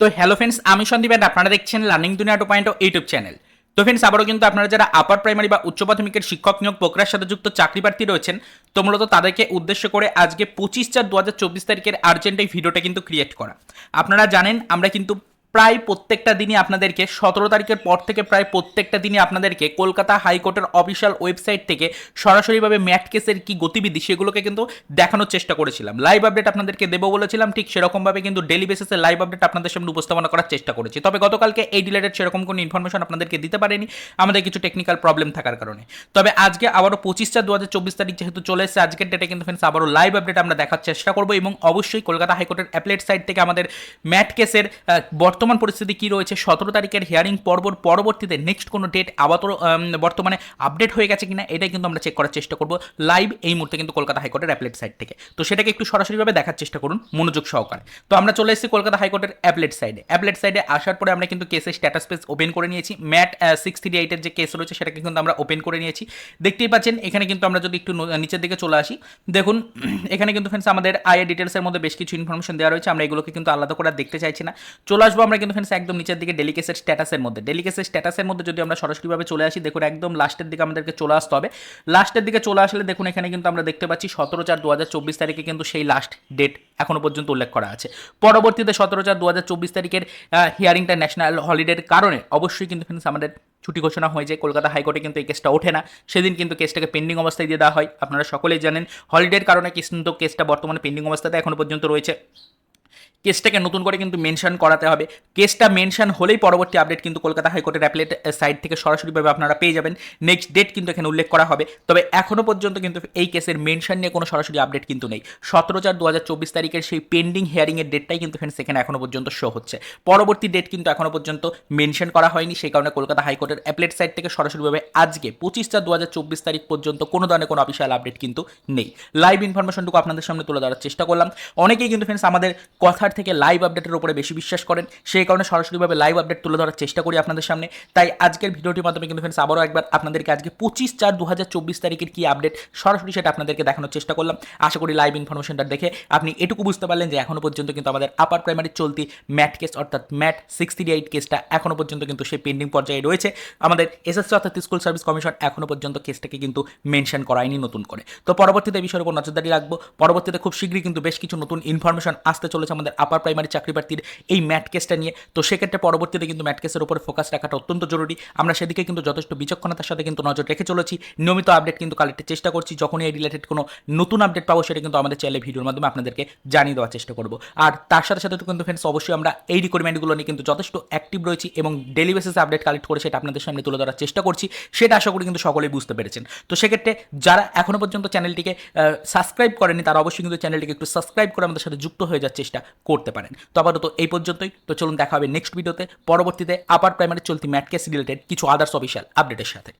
তো hello friends আমি Sandeep and আপনারা দেখছেন learning Duniya two point YouTube channel তো ফ্রেন্ডস আবারও কিন্তু আপনারা যারা আপার প্রাইমারি বা উচ্চ প্রাথমিকের শিক্ষক নিয়োগ প্রক্রিয়ার সাথে যুক্ত চাকরি প্রার্থী রয়েছেন, তো মূলত তাদেরকে উদ্দেশ্য করে আজকে পঁচিশ চার দু হাজার চব্বিশ তারিখের আর্জেন্ট এই ভিডিওটা কিন্তু ক্রিয়েট করা। আপনারা জানেন, আমরা কিন্তু প্রায় প্রত্যেকটা দিনই আপনাদেরকে সতেরো তারিখের পর থেকে প্রায় প্রত্যেকটা দিনই আপনাদেরকে কলকাতা হাইকোর্টের অফিসিয়াল ওয়েবসাইট থেকে সরাসরিভাবে ম্যাট কেসের কী গতিবিধি সেগুলোকে কিন্তু দেখানোর চেষ্টা করেছিলাম। লাইভ আপডেট আপনাদেরকে দেবো বলেছিলাম ঠিক সেরকমভাবে কিন্তু ডেলি বেসিসে লাইভ আপডেট আপনাদের সামনে উপস্থাপনা করার চেষ্টা করেছি। তবে গতকালকে এই রিলেটেড সেরকম কোনো ইনফরমেশন আপনাদেরকে দিতে পারেনি আমাদের কিছু টেকনিক্যাল প্রবলেম থাকার কারণে। তবে আজকে আবারও পঁচিশ চার দু হাজার চব্বিশ তারিখ যেহেতু চলে এসেছে আজকের ডেটে কিন্তু ফ্রেন্ডস আবারও লাইভ আপডেট আমরা দেখার চেষ্টা করব এবং অবশ্যই কলকাতা হাইকোর্টের অ্যাপলেট সাইট থেকে আমাদের ম্যাট কেসের আহ, বর্তমান পরিস্থিতি কী রয়েছে? সতেরো তারিখের হিয়ারিং পর্বর পরবর্তীতে নেক্সট কোনো ডেট আপাতত বর্তমানে আপডেট হয়ে গেছে কিনা, এটাই কিন্তু আমরা চেক করার চেষ্টা করব। লাইভ এই মুহূর্তে কিন্তু কলকাতা হাইকোর্টের অ্যাপলেট সাইট থেকে। তো সেটাকে একটু সরাসরিভাবে দেখার চেষ্টা করুন মনোযোগ সহকারে। তো আমরা চলে এসেছি কলকাতা হাইকোর্টের অ্যাপলেট সাইডে অ্যাপলেট সাইডে আসার পরে আমরা কিন্তু কেসের স্ট্যাটাস পেজ ওপেন করে নিয়েছি। ম্যাট সিক্স থ্রি এইটের যে কেস রয়েছে সেটাকে কিন্তু আমরা ওপেন করে নিয়েছি। দেখতেই পাচ্ছেন, এখানে কিন্তু আমরা যদি একটু নিচের দিকে চলে আসি, দেখুন, এখানে কিন্তু ফ্রেন্ডস আমাদের আয়ের ডিটেলসের মধ্যে বেশ কিছু ইনফরমেশন দেওয়া রয়েছে। আমরা এগুলোকে কিন্তু আলাদা করে দেখতে চাইছি না। চলে আসব আমরা কিন্তু ফ্রেন্ডস একদম নিচের দিকে ডেলিকেসের স্ট্যাটাসের মধ্যে। ডেলিকেসের স্ট্যাটাসের মধ্যে যদি আমরা সরাসরিভাবে চলে আসি, দেখুন একদম লাস্টের দিকে আমাদেরকে চলে আসতে হবে। লাস্টের দিকে চলে আসলে দেখুন এখানে কিন্তু আমরা দেখতে পাচ্ছি সতেরো চার দু তারিখে কিন্তু সেই লাস্ট ডেট এখনও পর্যন্ত উল্লেখ করা আছে। পরবর্তীতে সতেরো চার দু তারিখের হিয়ারিংটা ন্যাশনাল হলিডের কারণে অবশ্যই কিন্তু ফ্রেন্ডস আমাদের ছুটি ঘোষণা হয়ে যায়। কলকাতা হাইকোর্টে কিন্তু এই কেসটা ওঠে না। সেদিন কিন্তু কেসটাকে পেন্ডিং অবস্থায় দিয়ে দেওয়া হয়। আপনারা সকলেই জানেন হলিডের কারণে কিন্তু কেসটা বর্তমানে পেন্ডিং অবস্থাতে এখনও পর্যন্ত রয়েছে। কেসটাকে নতুন করে কিন্তু মেনশন করাতে হবে। কেসটা মেনশন হলেই পরবর্তী আপডেট কিন্তু কলকাতা হাইকোর্টের অ্যাপলেট সাইট থেকে সরাসরিভাবে আপনারা পেয়ে যাবেন। নেক্সট ডেট কিন্তু এখানে উল্লেখ করা হবে। তবে এখনও পর্যন্ত কিন্তু এই কেসের মেনশন নিয়ে কোনো সরাসরি আপডেট কিন্তু নেই। সতেরো চার দু হাজার চব্বিশ তারিখের সেই পেন্ডিং হিয়ারিংয়ের ডেটটাই কিন্তু এখানে এখনও পর্যন্ত শো হচ্ছে। পরবর্তী ডেট কিন্তু এখনও পর্যন্ত মেনশন করা হয়নি। সেই কারণে কলকাতা হাইকোর্টের অ্যাপলেট সাইট থেকে সরাসরিভাবে আজকে পঁচিশ চার দু হাজার চব্বিশ তারিখ পর্যন্ত কোনো ধরনের কোনো অফিসিয়াল আপডেট কিন্তু নেই। লাইভ ইনফরমেশনটুকু আপনাদের সামনে তুলে ধরার চেষ্টা করলাম। অনেকেই কিন্তু ফ্রেন্ডস আমাদের কথার থেকে লাইভ আপডেটের উপরে বেশি বিশ্বাস করেন। সেই কারণে সরাসরিভাবে লাইভ আপডেট তুলে ধরার চেষ্টা করি আপনাদের সামনে। তাই আজকের ভিডিওটির মাধ্যমে কিন্তু ফ্রেন্ডস আবারও একবার আপনাদেরকে আজকে পঁচিশ চার দু হাজার চব্বিশ তারিখের কী আপডেট সরাসরি সেটা আপনাদেরকে দেখানোর চেষ্টা করলাম। আশা করি লাইভ ইনফরমেশনটা দেখে আপনি এটুকু বুঝতে পারলেন যে এখনও পর্যন্ত কিন্তু আমাদের আপার প্রাইমারি চলতি ম্যাট কেস অর্থাৎ ম্যাট সিক্সটি এইট কেসটা এখনও পর্যন্ত কিন্তু সেই পেন্ডিং পর্যায়ে রয়েছে। আমাদের এসএসসি অর্থাৎ স্কুল সার্ভিস কমিশন এখনও পর্যন্ত কেসটাকে কিন্তু মেনশন করায়নি নতুন করে। তো পরবর্তীতে বিষয়ের উপর নজরদারি রাখব। পরবর্তীতে খুব শীঘ্রই কিন্তু বেশ কিছু নতুন ইনফরমেশন আসতে চলেছে আমাদের আপার প্রাইমারি চাকরি প্রার্থীর এই ম্যাট কেসটা নিয়ে। তো সেক্ষেত্রে পরবর্তীতে কিন্তু ম্যাট কেসের উপরে ফোকাস রাখাটা অত্যন্ত জরুরি। আমরা সেদিকে কিন্তু যথেষ্ট বিচক্ষণতার সাথে কিন্তু নজর রেখে চলেছি। নিয়মিত আপডেট কিন্তু কালেক্টের চেষ্টা করছি। যখনই এই রিলেটেড কোনো নতুন আপডেট পাবো, সেটা কিন্তু আমাদের চ্যানেলে ভিডিওর মাধ্যমে আপনাদেরকে জানিয়ে দেওয়ার চেষ্টা করব। আর তার সাথে সাথে কিন্তু ফ্রেন্ডস অবশ্যই আমরা এই রিকোয়ারমেন্টগুলো নিয়ে কিন্তু যথেষ্ট অ্যাক্টিভ রয়েছি এবং ডেলি বেসিসে আপডেট কালেক্ট করে সেটা আপনাদের সামনে তুলে ধরার চেষ্টা করছি। সেটা আশা করি কিন্তু সকলেই বুঝতে পেরেছেন। তো সেক্ষেত্রে যারা এখনও পর্যন্ত চ্যানেলটিকে সাবস্ক্রাইব করেনি তারা অবশ্যই কিন্তু চ্যানেলটিকে একটু সাবস্ক্রাইব করে আমাদের সাথে যুক্ত হয়ে যাওয়ার চেষ্টা করতে পারেন। তো আপাতত এই পর্যন্তই। তো চলুন দেখা হবে নেক্সট ভিডিওতে পরবর্তীতে আপার প্রাইমারি চলতি ম্যাটকেস রিলেটেড কিছু আদার্স অফিসিয়াল আপডেটের সাথে।